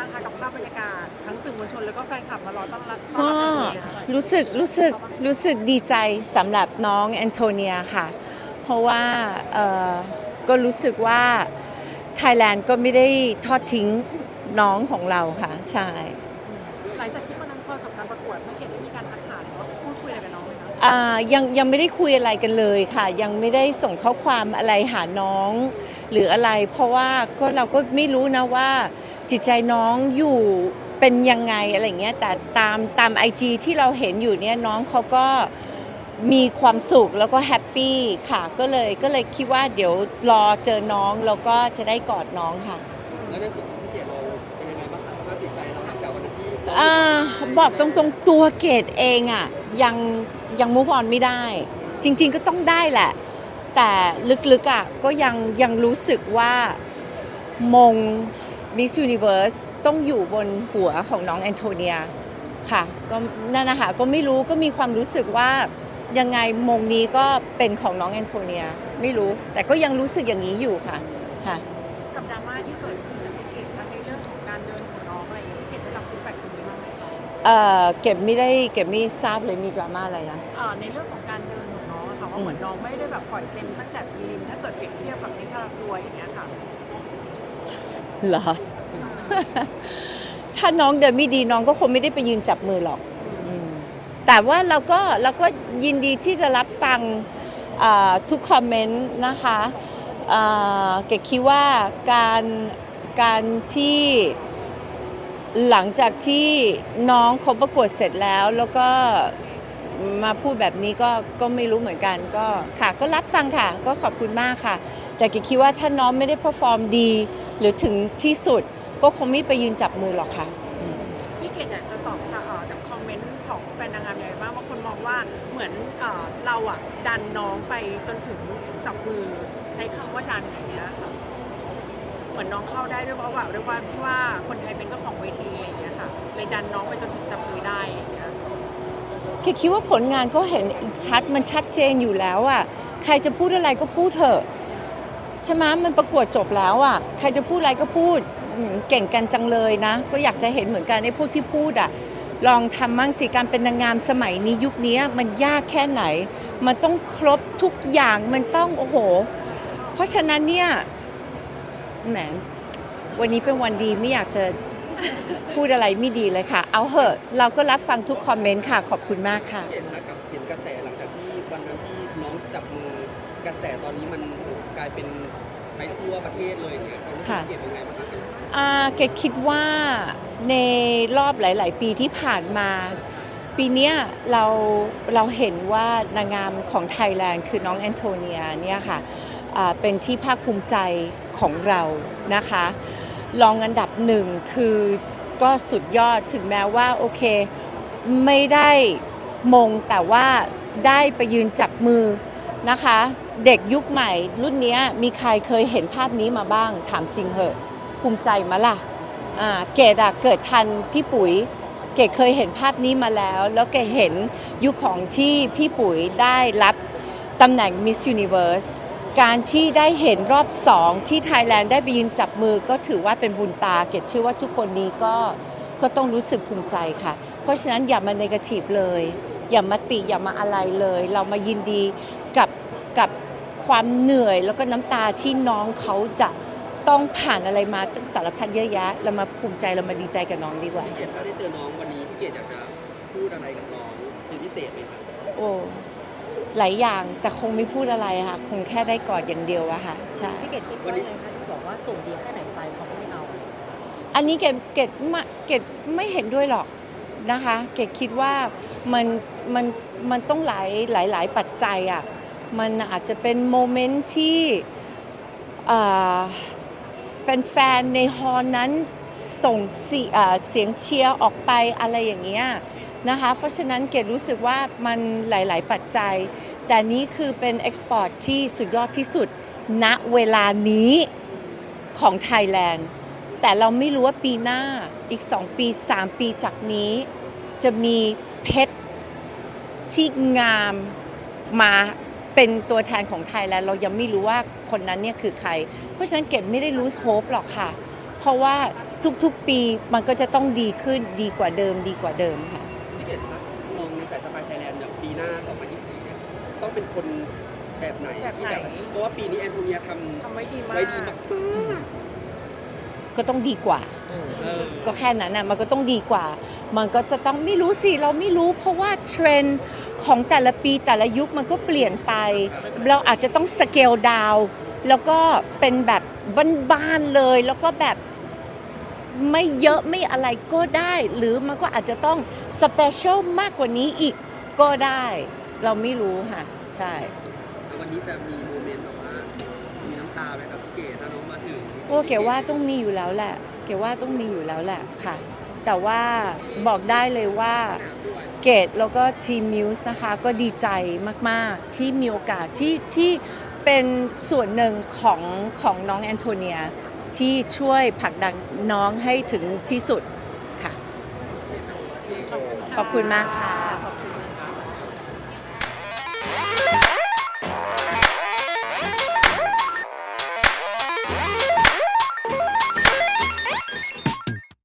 บ้างคะกับภาพบรรยากาศทั้งสื่อมวลชนแล้วก็แฟนคลับมารอต้อนรับต้อนก็รับกันเลยนะคะรู้สึกรู้สึกรู้สึกดีใจสำหรับน้องแอนโทเนียค่ะ เพราะว่าเอ่อก็รู้สึกว่าไทยแลนด์ก็ไม่ได้ทอดทิ้งน้องของเราค่ะ ใช่ หลังจากที่วันนั้นพอจบการประกวดแม่เกดได้มีการทักทายหรือว่าพูดคุยอะไรกับน้องไหมคะอ่ายังยังไม่ได้คุยอะไรกันเลยค่ะ ยังไม่ได้ส่งข้อความอะไรหาน้อง หรืออะไร เพราะว่าก็เราก็ไม่รู้นะว่า จิตใจน้องอยู่เป็นยังไงอะไรเงี้ยแต่ตามตามไอจที่เราเห็นอยู่เนี่ยน้องเขาก็มีความสุขแล้วก็แฮปปี้ค่ะ ก็เลยก็เลยคิดว่าเดี๋ยวรอเจอน้องแล้วก็จะได้กอดน้องค่ะ แล้วในส่วนของพี่เกดเราเป็นยังไงบ้างคะสภาพจิตใจเราหลังจากวันนั้นที่เราอ่าบอกตรงๆตัวเกดเองอะยังยัง move on ไม่ได้ จริง ๆก็ต้องได้แหละ แต่ลึกๆอะก็ยังยังรู้สึกว่ามง Miss Universe ต้องอยู่บนหัวของน้องแอนโทเนียค่ะก็นั่นนะคะก็ไม่รู้ก็มีความรู้สึกว่ายังไงมงนี้ก็เป็นของน้องแอนโทเนียไม่รู้แต่ก็ยังรู้สึกอย่างนี้อยู่ค่ะค่ะกับดราม่าที่เกิดขึ้นกับพี่เกดทั้งในเรื่องของการเดินของน้องอะไรอย่างเงี้ยพี่เกดได้รับฟีดแบ็กตรงนี้บ้างไหมคะเอ่อเก็บไม่ได้เก็บไม่ทราบเลยมีดราม่าอะไรอะเอ่อในเรื่องของการเดินของน้องอะค่ะว่าเหมือนน้องไม่ได้แบบปล่อยเต็มตั้งแต่พรีลิมถ้าเกิดเปรียบเทียบกับนิคารากัวอย่างเงี้ยค่ะ เหรอ ถ้าน้องเดินไม่ดีน้องก็คงไม่ได้ไปยืนจับมือหรอกอืมแต่ว่าเราก็เราก็ยินดีที่จะรับฟังอ่าทุกคอมเมนต์นะคะอ่าเกดคิดว่าการการที่หลังจากที่น้องเขาประกวดเสร็จแล้ว แล้วก็มาพูดแบบนี้ก็ก็ไม่รู้เหมือนกันก็ค่ะ ก็รับฟังค่ะ ก็ขอบคุณมากค่ะ แต่เกดคิดว่าถ้าน้องไม่ได้เพอร์ฟอร์มดี หรือถึงที่สุดก็คงไม่ไปยืนจับมือหรอกค่ะ พี่เกดอยากจะตอบค่ะเอ่อกับคอมเมนต์ของแฟนนางงามยังไงบ้างบางคนมองว่าเหมือนเอ่อเราอะดันน้องไปจนถึงจับมือใช้คำว่าดันอย่างเงี้ยค่ะเหมือนน้องเข้าได้ด้วยเพราะว่าด้วยว่าที่ว่าคนไทยเป็นเจ้าของเวทีอะไรอย่างเงี้ยค่ะเลยดันน้องไปจนถึงจับมือได้อย่างเงี้ย แค่คิดว่าผลงานก็เห็นชัดมันชัดเจนอยู่แล้วอะใครจะพูดอะไรก็พูดเถอะ ใช่ไหมมันประกวดจบแล้วอะใครจะพูดอะไรก็พูดเก่งกันจังเลยนะ ก็อยากจะเห็นเหมือนกันไอ้พวกที่พูดอะลองทำมั่งสิการเป็นนางงามสมัยนี้ยุคนี้มันยากแค่ไหน มันต้องครบทุกอย่างมันต้องโอ้โห เพราะฉะนั้นเนี่ยแหมวันนี้เป็นวันดีไม่อยากจะพูดอะไรไม่ดีเลยค่ะ เอาเหอะ เราก็รับฟังทุกคอมเมนต์ค่ะ ขอบคุณมากค่ะพี่เกดคะกับเห็นกระแสหลังจากที่วันนั้นที่น้องจับมือกระแสตอนนี้มัน กลายเป็นไปทั่วประเทศเลยอย่างเงี้ยความรู้สึกค่ะพี่เกดเป็นไงบ้างคะอ่าเกดคิดว่าในรอบหลาย ๆ ปีที่ผ่านมา ปีเนี้ยเราเราเห็นว่านางงามของไทยแลนด์คือน้องแอนโทเนียเนี่ยค่ะอ่าเป็นที่ภาคภูมิใจของเรานะคะรองอันดับหนึ่งคือก็สุดยอดถึงแม้ว่าโอเค ไม่ได้มงแต่ว่าได้ไปยืนจับมือ นะคะ เด็กยุคใหม่ รุ่นนี้มีใครเคยเห็นภาพนี้มาบ้าง ถามจริงเหอะ ภูมิใจมะล่ะอ่าเกดอะเกิดทันพี่ปุ๋ย เกดเคยเห็นภาพนี้มาแล้ว แล้วเกดเห็นยุคของที่พี่ปุ๋ยได้รับตำแหน่ง Miss Universe การที่ได้เห็นรอบสองที่ไทยแลนด์ได้ไปยืนจับมือก็ถือว่าเป็นบุญตา เกดเชื่อว่าทุกคนนี้ก็ก็ต้องรู้สึกภูมิใจค่ะ เพราะฉะนั้นอย่ามาเนกาทีฟเลย อย่ามาติอย่ามาอะไรเลย เรามายินดี กับกับความเหนื่อยแล้วก็น้ำตาที่น้องเขาจะต้องผ่านอะไรมาตั้งสารพัดเยอะแยะ เรามาภูมิใจเรามาดีใจกับน้องดีกว่าพี่เกดถ้าได้เจอน้องวันนี้พี่เกดอยากจะพูดอะไรกับน้องเป็นพิเศษไหมคะโอ้หลายอย่างแต่คงไม่พูดอะไรค่ะ คงแค่ได้กอดอย่างเดียวอะค่ะใช่พี่เกดคิดว่าไงคะที่บอกว่าส่งดีแค่ไหนไปเขาก็ไม่เอา อันนี้เกดเกดไม่เกดไม่เห็นด้วยหรอกนะคะ เกดคิดว่ามันมันมันต้องหลายหลายหลายปัจจัยอะ่ะ มันอาจจะเป็นโมเมนต์ที่แฟนๆในฮอลนั้นส่งเสียเอ่อเสียงเชียร์ออกไปอะไรอย่างเงี้ยนะคะ เพราะฉะนั้นเกดรู้สึกว่ามันหลาย ๆ ปัจจัย แต่นี้คือเป็นเอ็กซ์พอร์ตที่สุดยอดที่สุดณเวลานี้ของไทยแลนด์ แต่เราไม่รู้ว่าปีหน้าอีก 2 ปี 3 ปีจากนี้ จะมีเพชรที่งามมา เป็นตัวแทนของไทยแล้วเรายังไม่รู้ว่าคนนั้นเนี่ยคือใคร เพราะฉะนั้นเก็บไม่ได้รู้โฮปหรอกค่ะ เพราะว่าทุกๆปีมันก็จะต้องดีขึ้นดีกว่าเดิมดีกว่าเดิมค่ะพี่เกดครับมองในสายสปายไทยแลนด์อย่างปีหน้า 2024เนี่ยต้องเป็นคนแบบไหนแบบที่ไหนแบบเพราะว่าปีนี้แอนโทเนียทำทำไว้ดีมาก ไว้ดีมาก ก็ต้องดีกว่าๆเออก็แค่นั้นน่ะมันก็ต้องดีกว่า มันก็จะต้องไม่รู้สิเราไม่รู้ เพราะว่าเทรนด์ของแต่ละปีแต่ละยุคมันก็เปลี่ยนไป เราอาจจะต้องสเกลดาวแล้วก็เป็นแบบบ้านๆเลย แล้วก็แบบไม่เยอะไม่อะไรก็ได้ หรือมันก็อาจจะต้องสเปเชียลมากกว่านี้อีกก็ได้ เราไม่รู้ค่ะ ใช่แล้ววันนี้จะมีโมเมนต์แบบว่าีน้ำตาไหมครับเก๋ถ้าน้องมาถึงโอ้เก๋ว่าต้องมีอยู่แล้วแหละ เก๋ว่าต้องมีอยู่แล้วแหละค่ะ แต่ว่าบอกได้เลยว่าเกตแล้วก็ทีมมิวส์นะคะก็ดีใจมาก ๆ ที่มีโอกาสที่ที่เป็นส่วนหนึ่งของของน้องแอนโทเนียที่ช่วยผลักดันน้องให้ถึงที่สุดค่ะ ขอบคุณมากค่ะ